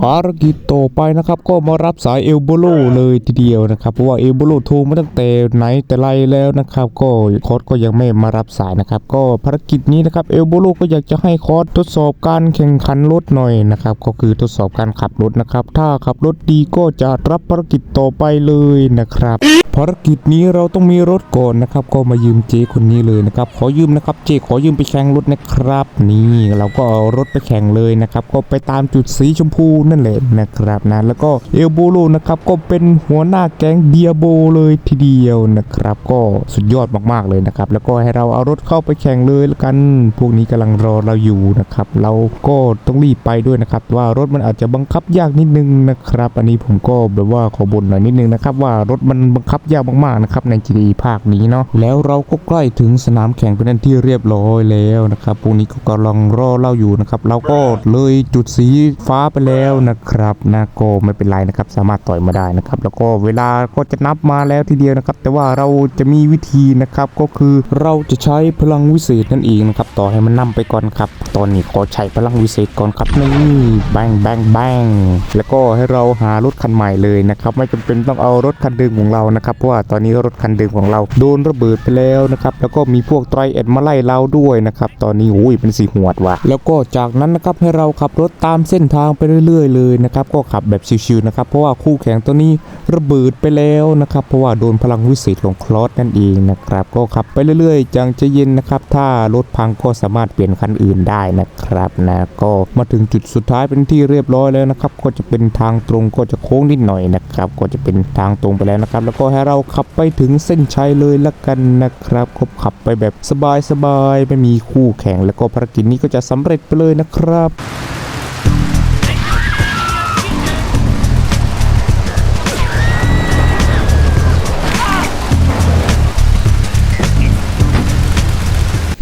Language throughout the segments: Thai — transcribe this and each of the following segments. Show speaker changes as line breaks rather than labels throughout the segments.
ภารกิจต่อไปนะครับ ก็มารับสายเอลโบโลเลยทีเดียวนะครับ เพราะว่าเอลโบโลโทรมาตั้งแต่ไหนแต่ไรแล้วนะครับ ก็คอสก็ยังไม่มารับสายนะครับ ก็ภารกิจนี้นะครับเอลโบโลก็อยากจะให้คอสทดสอบการแข่งขันรถหน่อยนะครับ ก็คือทดสอบการขับรถนะครับ ถ้าขับรถดีก็จะรับภารกิจต่อไปเลยนะครับภารกิจนี้เราต้องมีรถก่อนนะครับ ก็มายืมเจคนนี้เลยนะครับ ขอยืมนะครับเจขอยืมไปแข่งรถนะครับ นี่เราก็เอารถไปแข่งเลยนะครับ ก็ไปตามจุดสีชมพูนั่นแหละนะครับนะแล้วก็เอลโบโลนะครับก็เป็นหัวหน้าแก๊งเบียโบเลยทีเดียวนะครับ ก็สุดยอดมากๆเลยนะครับแล้วก็ให้เราเอารถเข้าไปแข่งเลยล้วกัน พวกนี้กำลังรอเราอยู่นะครับเราก็ต้องรีบไปด้วยนะครับว่ารถมันอาจจะบังคับยากนิดนึงนะครับ อันนี้ผมก็แบบว่าขอบ่นหน่อยนิดนึงนะครับว่ารถมันบังคับยากมากๆนะครับใน GD ภาคนี้เนาะแล้วเราก็ใกล้ถึงสนามแข่งเป็นที่เรียบร้อยแล้วนะครับพวกนี้ก็กำลังรอเราอยู่นะครับเราก็เลยจุดสีฟ้าไปแล้วนะครับนะก็ไม่เป็นไรนะครับ สามารถต่อยมาได้นะครับ แล้วก็เวลาก็จะนับมาแล้วทีเดียวนะครับ แต่ว่าเราจะมีวิธีนะครับก็คือเราจะใช้พลังวิเศษนั่นเองนะครับต่อให้มันนำไปก่อนครับ ตอนนี้ขอใช้พลังวิเศษก่อนครับนี่แบงแบงแบงแล้วก็ให้เราหารถคันใหม่เลยนะครับ ไม่จำเป็นต้องเอารถคันเดิมของเรานะครับเพราะว่าตอนนี้รถคันเดิมของเราโดนระเบิดไปแล้วนะครับแล้วก็มีพวกไตรเอ็ดมาไล่เราด้วยนะครับตอนนี้โอ้ยเป็นสีหวดว่ะแล้วก็จากนั้นนะครับให้เราขับรถตามเส้นทางไปเรื่อยๆเลยนะครับก็ขับแบบชิวๆนะครับเพราะว่าคู่แข่งตัวนี้ระเบิดไปแล้วนะครับเพราะว่าโดนพลังวิเศษของคลอสนั่นเองนะครับก็ขับไปเรื่อยๆจังจะเย็นนะครับถ้ารถพังก็สามารถเปลี่ยนคันอื่นได้นะครับนะก็มาถึงจุดสุดท้ายเป็นที่เรียบร้อยแล้วนะครับก็จะเป็นทางตรงก็จะโค้งนิดหน่อยนะครับก็จะเป็นทางตรงไปแล้วนะครับแล้วก็ให้เราขับไปถึงเส้นชัยเลยละกันนะครับก็ขับไปแบบสบายๆไม่มีคู่แข่งแล้วก็ภารกิจนี้ก็จะสำเร็จไปเลยนะครับ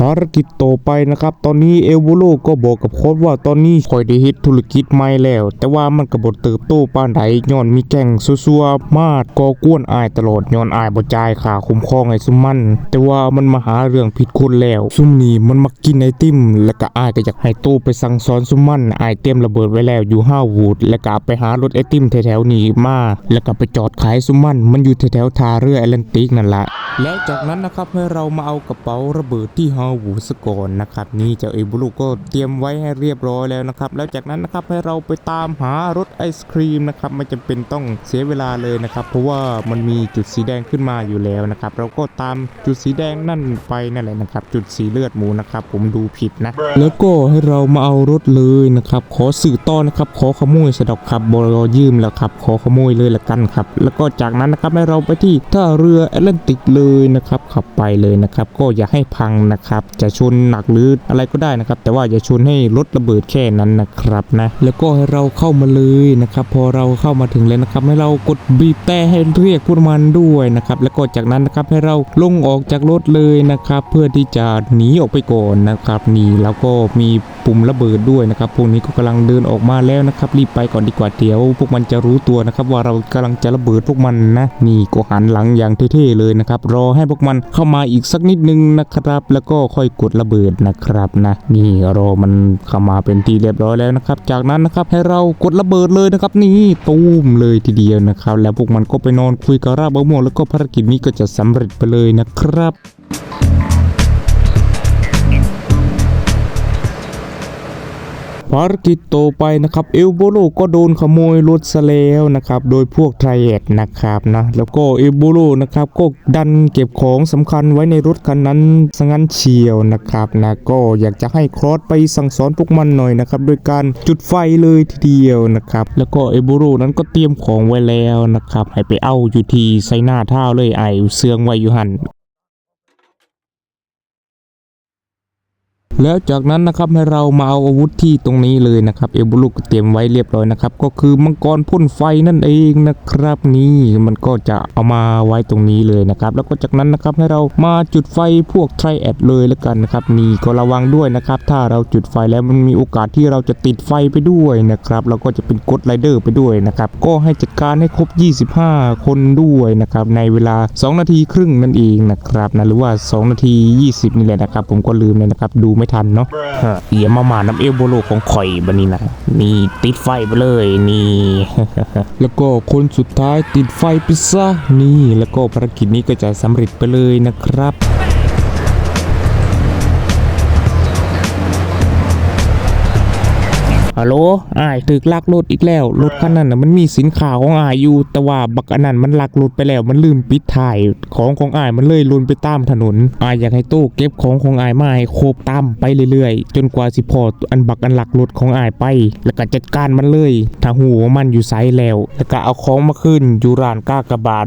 ภารกิจต่อไปนะครับ ตอนนี้เอลโวโลก็บอกกับโค้ดว่าตอนนี้คอยได้ฮิตธุรกิจใหม่แล้ว แต่ว่ามันกระบดเติบโตปานใดย้อนมีแก่งซัวๆมาดก่อกวนอายตลอดย้อนอายบ่จ่ายค่าคุ้มครองไอ้ซุมมัน แต่ว่ามันมาหาเรื่องผิดคนแล้ว ซุมนี้มันมากินไอติม แล้วก็อายก็อยากให้โตไปสั่งสอนซุมมันอายเตรียมระเบิดไว้แล้วอยู่ห้าวูดแล้วก็ไปหารถไอติมแถวๆนี้มาแล้วก็ไปจอดขายซุมมัน มันอยู่แถวๆท่าเรือแอตแลนติกนั่นละแล้วจากนั้นนะครับให้เรามาเอากระเป๋าระเบิดที่ฮาวูสกอนนะครับ นี่เจ้าเอบุลุก็เตรียมไว้ให้เรียบร้อยแล้วนะครับ แล้วจากนั้นนะครับให้เราไปตามหารถไอศครีมนะครับไม่จำเป็นต้องเสียเวลาเลยนะครับ เพราะว่ามันมีจุดสีแดงขึ้นมาอยู่แล้วนะครับ เราก็ตามจุดสีแดงนั่นไปนั่นแหละนะครับ จุดสีเลือดหมูนะครับ ผมดูผิดนะ แล้วก็ให้เรามาเอารถเลยนะครับ ขอสื่อต่อนะครับ ขอขโมยสะดอกครับบรอยืมแล้วครับ ขอขโมยเลยละกันครับ แล้วก็จากนั้นนะครับให้เราไปที่ท่าเรือแอตแลนติกเลยนะครับขับไปเลยนะครับ ก็อย่าให้พังนะครับจะชนหนักหรืออะไรก็ได้นะครับ แต่ว่าอย่าชนให้รถระเบิดแค่นั้นนะครับนะแล้วก็ให้เราเข้ามาเลยนะครับ พอเราเข้ามาถึงแล้วนะครับ ให้เรากดบีบแต่ให้เรียกผู้มันด้วยนะครับ แล้วก็จากนั้นนะครับให้เราลงออกจากรถเลยนะครับ เพื่อที่จะหนีออกไปก่อนนะครับนี่แล้วก็มีปุ่มระเบิดด้วยนะครับพวกนี้ก็กำลังเดินออกมาแล้วนะครับ รีบไปก่อนดีกว่าเดี๋ยว พวกมันจะรู้ตัวนะครับ ว่าเรากำลังจะระเบิดพวกมันนะนี่ก็หันหลังอย่างเท่ๆเลยนะครับรอให้พวกมันเข้ามาอีกสักนิดนึงนะครับ แล้วก็ค่อยกดระเบิดนะครับนะนี่รอมันเข้ามาเป็นที่เรียบร้อยแล้วนะครับ จากนั้นนะครับให้เรากดระเบิดเลยนะครับ นี่ตูมเลยทีเดียวนะครับ แล้วพวกมันก็ไปนอนคุยกับราบะม่วงแล้วก็ภารกิจนี้ก็จะสำเร็จไปเลยนะครับ ภารกิจต่อไปนะครับเอลโบโลก็โดนขโมยรถซะแล้วนะครับโดยพวกไทรเอดนะครับนะแล้วก็เอลโบโลนะครับก็ดันเก็บของสำคัญไว้ในรถคันนั้นซะงั้นเชียวนะครับนะก็อยากจะให้ครอสไปสั่งสอนพวกมันหน่อยนะครับโดยการจุดไฟเลยทีเดียวนะครับแล้วก็เอลโบโลนั้นก็เตรียมของไว้แล้วนะครับให้ไปเอาอยู่ที่ไซน้าท่าเลยไอเสืองไว้อยู่หัน แล้วจากนั้นนะครับให้เรามาเอาอาวุธที่ตรงนี้เลยนะครับเอบุลุกเตรียมไว้เรียบร้อยนะครับก็คือมังกรพ่นไฟนั่นเองนะครับนี่มันก็จะเอามาไว้ตรงนี้เลยนะครับแล้วก็จากนั้นนะครับให้เรามาจุดไฟพวกไทรแอดเลยแล้วกันนะครับนี่ก็ระวังด้วยนะครับถ้าเราจุดไฟแล้วมันมีโอกาสที่เราจะติดไฟไปด้วยนะครับแล้วก็จะเป็นกดไรเดอร์ไปด้วยนะครับก็ให้จัดการให้ครบ 25 คนด้วยนะครับในเวลา 2 นาทีครึ่งนั่นเองนะครับนะหรือว่า 2 นาที 20 นี่แหละนะครับผมก็ลืมเลยนะครับดูไม่ทันเนาะฮะเอียมามาน้ำเอลโบโลของข่อยบันนี้นะนี่ติดไฟไปเลยนี่ แล้วก็คนสุดท้ายติดไฟไปซะนี่แล้วก็ภารกิจนี้ก็จะสำเร็จไปเลยนะครับ ฮัลโหลอ้ายถึกลักรถอีกแล้ว รถคันนั้นน่ะมันมีสินค้าของอ้ายอยู่ แต่ว่าบักอันนั้นมันลักรถไปแล้ว มันลืมปิดถ่าย ของของอ้ายมันเลยลุนไปตามถนนอ้ายอยากให้ตู้เก็บของของอ้ายมาให้ครบตามไปเรื่อยๆ จนกว่าสิพออันบักอันลักรถของอ้ายไป แล้วก็จัดการมันเลย ถ้าหูว่ามันอยู่ไซแล้ว แล้วก็เอาของมาขึ้นอยู่ร้านกากบาท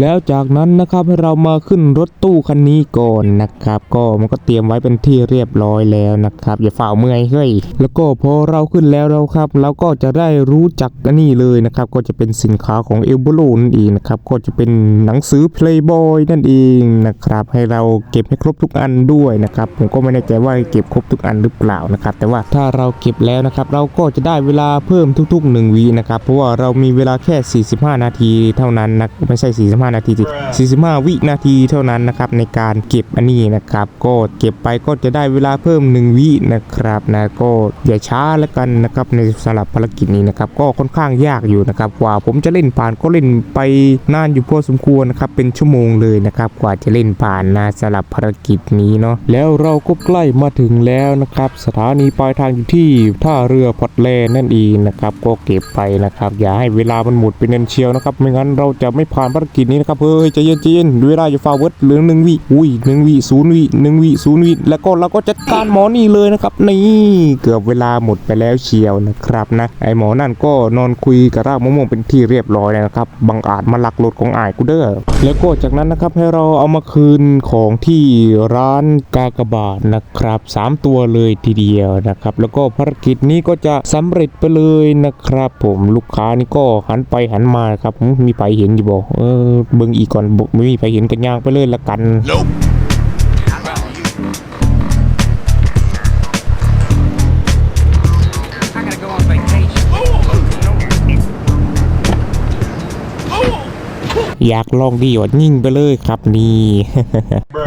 แล้วจากนั้นนะครับให้เรามาขึ้นรถตู้คันนี้ก่อนนะครับ ก็มันก็เตรียมไว้เป็นที่เรียบร้อยแล้วนะครับ อย่าฝ่าเมื่อยเฮ้ยแล้วก็พอเราขึ้นแล้วเราครับ เราก็จะได้รู้จักนนี่เลยนะครับ ก็จะเป็นสินค้าของเอลโบโลนั่นเองนะครับก็จะเป็นหนังสือ Playboy นั่นเองนะครับ ให้เราเก็บให้ครบทุกอันด้วยนะครับ ผมก็ไม่แน่ใจว่าเก็บครบทุกอันหรือเปล่านะครับ แต่ว่าถ้าเราเก็บแล้วนะครับ เราก็จะได้เวลาเพิ่มทุกๆ1วีนะครับเพราะว่าเรามีเวลาแค่ 45 นาทีเท่านั้นนะไม่ใช่45นาที45 วินาทีเท่านั้นนะครับในการเก็บอันนี้นะครับ ก็เก็บไปก็จะได้เวลาเพิ่ม 1 วินะครับนะก็อย่าช้าแล้วกันนะครับในสำหรับภารกิจนี้นะครับก็ค่อนข้างยากอยู่นะครับกว่าผมจะเล่นผ่านก็เล่นไปนานอยู่พอสมควรนะครับเป็นชั่วโมงเลยนะครับกว่าจะเล่นผ่านนะสำหรับภารกิจนี้เนาะแล้วเราก็ใกล้มาถึงแล้วนะครับสถานีปลายทางอยู่ที่ท่าเรือพอร์ตแลนด์นั่นเองนะครับก็เก็บไปนะครับ อย่าให้เวลามันหมดไปเนินเชียวนะครับไม่งั้นเราจะไม่ผ่านภารกิจนี้นะครับเฮ้ยใจเย็นใจเย็นเวลาอยู่ฟาเวิร์ดเหลือหนึ่งวิอุ้ยหนึ่งวิศูนย์วิหนึ่งวิศูนย์วิแล้วก็เราก็จัดการหมอนี่เลยนะครับนี่เกือบเวลาหมดไปแล้วเชียวนะครับนะไอหมอนั่นก็นอนคุยกับรากมะม่วงเป็นที่เรียบร้อยแล้วนะครับบังอาจมาลักรถของอายกูเด้อแล้วก็จากนั้นนะครับให้เราเอามาคืนของที่ร้านกากบาทนะครับสามตัวเลยทีเดียวนะครับแล้วก็ภารกิจนี้ก็จะสำเร็จไปเลยนะครับ ผมลูกค้านี่ก็หันไปหันมาครับมีไปเห็นอยู่บ่เออเบิ่งอีกก่อนบ่ไม่มีไปเห็นกันย่างไปเลยละกัน อยากลองดีกว่ายิ่งไปเลยครับนี่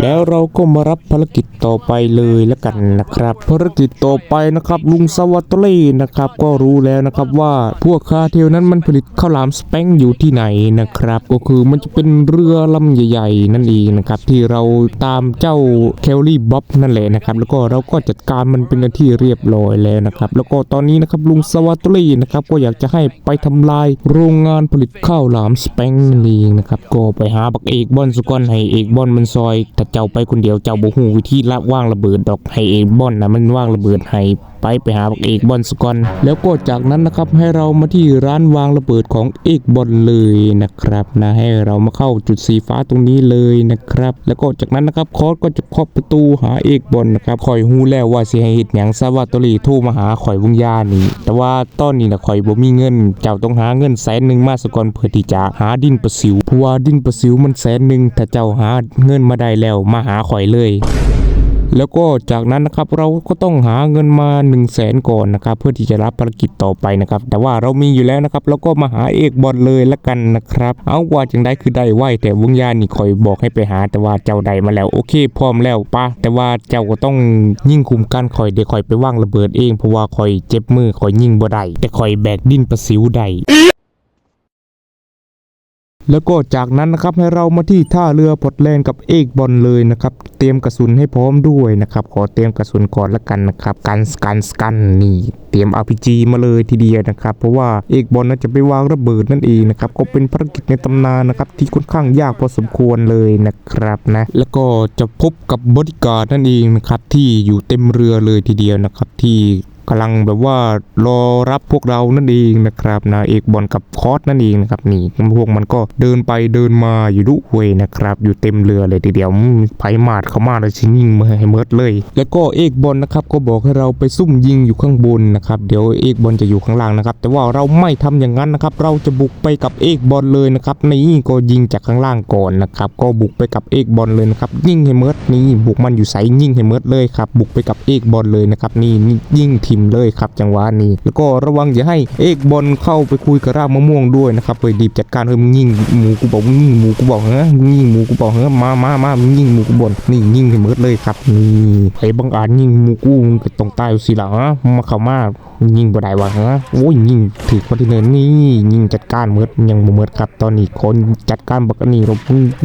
แล้วเราก็มารับภารกิจต่อไปเลยแล้วกันนะครับ ภารกิจต่อไปนะครับ ลุงสวัตเล่นะครับ ก็รู้แล้วนะครับว่าพวกคาเทลนั้นมันผลิตข้าวหลามสเปงอยู่ที่ไหนนะครับ ก็คือมันจะเป็นเรือลำใหญ่ๆ นั่นเองนะครับ ที่เราตามเจ้าเคลลี่บ๊อบนั่นแหละนะครับแล้วก็เราก็จัดการมันเป็นที่เรียบร้อยแล้วนะครับ แล้วก็ตอนนี้นะครับลุงสวัตเล่นะครับก็อยากจะให้ไปทำลายโรงงานผลิตข้าวหลามสเปงนั่นเองนะครับก็ไปหาบักเอกบอนสุกอนให้เอกบอนมันซอยถ้าเจ้าไปคนเดียวเจ้าบ่ฮู้วิธีละว่างระเบิดดอกให้เอกบอนนะมันว่างระเบิดให้ไปไปหาบักเอกบอนสุกอนแล้วก็จากนั้นนะครับให้เรามาที่ร้านวางระเบิดของเอกบอนเลยนะครับนะให้เรามาเข้าจุดสีฟ้าตรงนี้เลยนะครับ แล้วก็จากนั้นนะครับคอสก็จะเคาะประตูหาเอกบอลนะครับข่อยฮู้แล้วว่าสิให้เฮ็ดหยังซะว่าตอรี่โทรมาหาข่อยวงยานี่ แต่ว่าตอนนี้นะข่อยบ่มีเงิน เจ้าต้องหาเงินแสนหนึ่งมาสกอนเพื่อที่จะหาดินประสิวเพราะว่าดินประสิวมันแสนหนึ่งถ้าเจ้าหาเงินมาได้แล้วมาหาข่อยเลย แล้วก็จากนั้นนะครับเราก็ต้องหาเงินมา1 0 0 0 0แสนก่อนนะครับเพื่อที่จะรับภารกิจต่อไปนะครับ แต่ว่าเรามีอยู่แล้วนะครับเราก็มาหาเอกบอลเลยละกันนะครับ เอาว่าจังได้คือได้ไวแต่วงยานี่คอยบอกให้ไปหา แต่ว่าเจ้าใดมาแล้วโอเค พร้อมแล้วปะแต่ว่าเจ้าก็ต้องยิ่งคุมกันคอยเดี๋ยวคอยไปว่างระเบิดเองเพราะว่าคอยเจ็บมือคอยยิ่งบ่ได้แต่คอยแบกดินประสิวได้ แล้วก็จากนั้นนะครับให้เรามาที่ท่าเรือพอร์ตแลนด์กับเอกบอลเลยนะครับ เตรียมกระสุนให้พร้อมด้วยนะครับ ขอเตรียมกระสุนก่อนละกันนะครับกันสกันสกันนี่เตรียม RPG มาเลยทีเดียวนะครับ เพราะว่าเอกบอลน่าจะไปวางระเบิดนั่นเองนะครับก็เป็นภารกิจในตำนานนะครับที่ค่อนข้างยากพอสมควรเลยนะครับนะแล้วก็จะพบกับบริการนั่นเองนะครับที่อยู่เต็มเรือเลยทีเดียวนะครับที่ กำลังแบบว่ารอรับพวกเรานั่นเองนะครับนะเอกบอลกับคอสนั่นเองนะครับนี่พวกมันก็เดินไปเดินมาอยู่ด้วยนะครับอยู่เต็มเรือเลยทีเดียวไผ่มาดเขามาแล้วชิงยิงมาให้เมิดเลย แล้วก็เอกบอลนะครับก็บอกให้เราไปซุ่มยิงอยู่ข้างบนนะครับเดี๋ยวเอกบอลจะอยู่ข้างล่างนะครับ แต่ว่าเราไม่ทำอย่างนั้นนะครับเราจะบุกไปกับเอกบอลเลยนะครับนี่ก็ยิงจากข้างล่างก่อนนะครับก็บุกไปกับเอกบอลเลยนะครับยิงให้เมิดนี่บุกมันอยู่ใสยิงให้เมิดเลยครับบุกไปกับเอกบอลเลยนะครับนี่ยิงทีทิมเลยครับจังหวะนี้ แล้วก็ระวังอย่าให้เอกบอลเข้าไปคุยกับรากมะม่วงด้วยนะครับไปดีบจัดการเฮ้ยมึงยิงหมูกูบอกมึงยิงหมูกูบอกเฮ้ยมึงยิงหมูกูบอกเฮ้ยมามามามึงยิงหมูกูบอลนี่ยิงให้หมดเลยครับนี่ไอ้บังอาจยิงหมูกูมึงต้องตายสิล่ะฮะมาเข้ามายิงบ่ได้วะฮะโอ้ยยิงถือคอนเทนเนอร์นี่ยิงจัดการหมืดยังบ่หมืดครับตอนนี้คนจัดการบักอันนี้เรา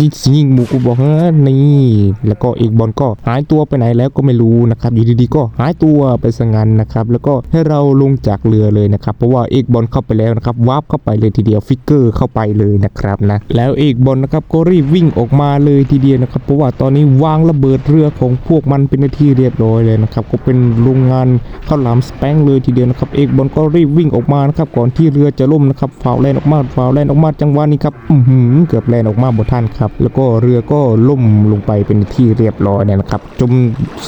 ยิงยิงหมูกูบอกเฮ้ยนี่ แล้วก็อีกบอลก็หายตัวไปไหนแล้วก็ไม่รู้นะครับอยู่ดีๆก็หายตัวไปซะงั้นนะครับแล้วก็ให้เราลงจากเรือเลยนะครับเพราะว่าเอกบอลเข้าไปแล้วนะครับวาร์ปเข้าไปเลยทีเดียวฟิกเกอร์เข้าไปเลยนะครับนะแล้วเอกบอลนะครับก็รีบวิ่งออกมาเลยทีเดียวนะครับเพราะว่าตอนนี้วางระเบิดเรือของพวกมันเป็นที่เรียบร้อยเลยนะครับก็เป็นโรงงานข้าวหลามสแปงเลยทีเดียวนะครับเอกบอลก็รีบวิ่งออกมานะครับก่อนที่เรือจะล่มนะครับฝ่าวแลนออกมาฝ่าวแลนออกมาจังหวะนี้ครับอือหือเกือบแลนออกมาบนท่านครับ แล้วก็เรือก็ล่มลงไปเป็นที่เรียบร้อยเนี่ยนะครับ จม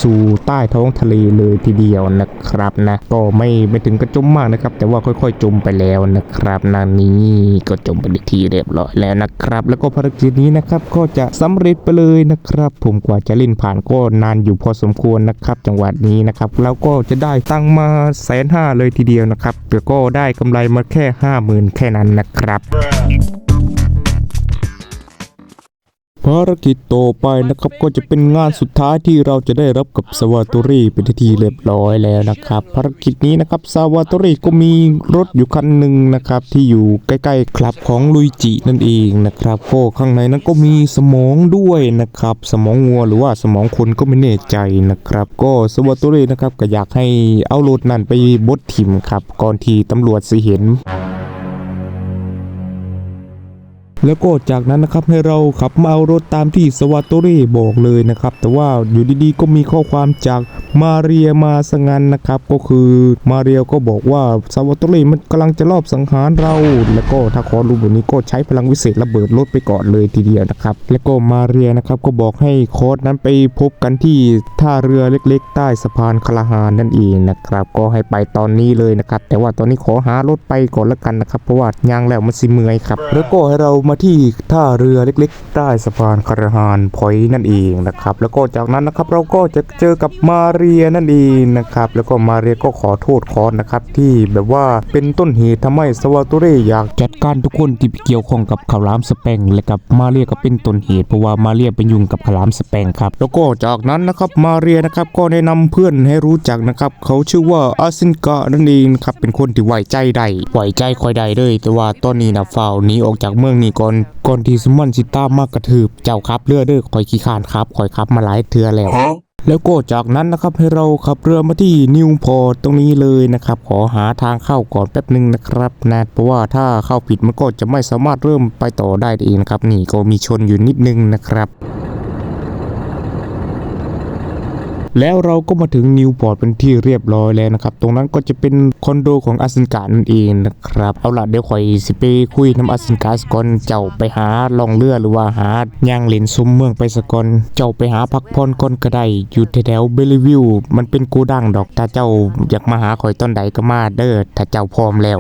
สู่ใต้ท้องทะเลเลยทีเดียวนะครับนะก็ไม่ไม่ถึงกระจมมากนะครับ แต่ว่าค่อยๆ จมไปแล้วนะครับนานี้ก็จมไปในที่เรียบร้อยแล้วนะครับ แล้วก็ภารกิจนี้นะครับก็จะสำเร็จไปเลยนะครับ ผมกว่าจะเล่นผ่านก็นานอยู่พอสมควรนะครับ จังหวะนี้นะครับแล้วก็จะได้ตังมาแสนห้าเลยทีเดียวนะครับแล้วก็ได้กำไรมาแค่ห้าหมื่นแค่นั้นนะครับ ภารกิจต่อไปนะครับก็จะเป็นงานสุดท้ายที่เราจะได้รับกับสวาตอรี่เป็นที่เรียบร้อยแล้วนะครับ ภารกิจนี้นะครับสวาตอรี่ก็มีรถอยู่คันหนึ่งนะครับ ที่อยู่ใกล้ๆคลับของลุยจินั่นเองนะครับก็ข้างในนั้นก็มีสมองด้วยนะครับ สมองงัวหรือว่าสมองคนก็ไม่แน่ใจนะครับ ก็สวาตอรี่นะครับก็อยากให้เอารถนั่นไปบดถิมครับ ก่อนที่ตำรวจสิเห็น แล้วก็จากนั้นนะครับให้เราขับมาเอารถตามที่สวัตโตเร่บอกเลยนะครับ แต่ว่าอยู่ดีๆก็มีข้อความจากมาเรียมาสงันนะครับ ก็คือมาเรียก็บอกว่าสวัตโตเร่มันกำลังจะลอบสังหารเรา แล้วก็ถ้าขอรู้แบบนี้ก็ใช้พลังวิเศษระเบิดรถไปก่อนเลยทีเดียวนะครับ แล้วก็มาเรียนะครับก็บอกให้โค้ดนั้นไปพบกันที่ท่าเรือเล็กๆ ใต้สะพานคลาฮานนั่นเองนะครับ ก็ให้ไปตอนนี้เลยนะครับ แต่ว่าตอนนี้ขอหารถไปก่อนละกันนะครับ เพราะว่ายางแล้วมันสิเมื่อยครับ แล้วก็ให้เรามาที่ท่าเรือเล็กๆใต้สะพานคาราฮานพอยนั่นเองนะครับ แล้วก็จากนั้นนะครับเราก็จะเจอกับมาเรียนั่นเองนะครับ แล้วก็มาเรียก็ขอโทษคอนนะครับ ที่แบบว่าเป็นต้นเหตุทำให้สวาตุเรอยากจัดการทุกคนที่เกี่ยวข้องกับข่าวหลามสแปงและกับมาเรียก็เป็นต้นเหตุเพราะว่ามาเรียไปยุ่งกับข่าวหลามสแปงครับแล้วก็จากนั้นนะครับมาเรียนะครับก็แนะนำเพื่อนให้รู้จักนะครับเขาชื่อว่าอาซินกะนั่นเองครับเป็นคนที่ไว้ใจได้ไว้ใจคอยได้เลยแต่ว่าตอนนี้นะฝ่าวหนีออกจากเมืองนี้ก่อนก่อนที่สมมันสิตามมากระทืบเจ้าครับเรือเด้อคอยขี้ขานครับคอยขับมาหลายเทือแล้ว แล้วก็จากนั้นนะครับให้เราขับเรือมาที่นิวพอร์ตตรงนี้เลยนะครับ ขอหาทางเข้าก่อนแป๊บหนึ่งนะครับนะเพราะว่าถ้าเข้าผิดมันก็จะไม่สามารถเริ่มไปต่อได้เองนะครับนี่ก็มีชนอยู่นิดนึงนะครับ แล้วเราก็มาถึงนิวพอร์ตเป็นที่เรียบร้อยแล้วนะครับ ตรงนั้นก็จะเป็นคอนโดของอาซินกานั่นเองนะครับ เอาล่ะเดี๋ยวข่อยสิไปคุยน้ำอาซินกาสก่อนเจ้าไปหาลองเรือหรือว่าหาย่างเลนซุ้มเมืองไปสก่อนเจ้าไปหาพักผ่อนก่อนก็ได้อยู่แถวเบลวิวมันเป็นกูดังดอกถ้าเจ้าอยากมาหาข่อยตอนใดก็มาเด้อถ้าเจ้าพร้อมแล้ว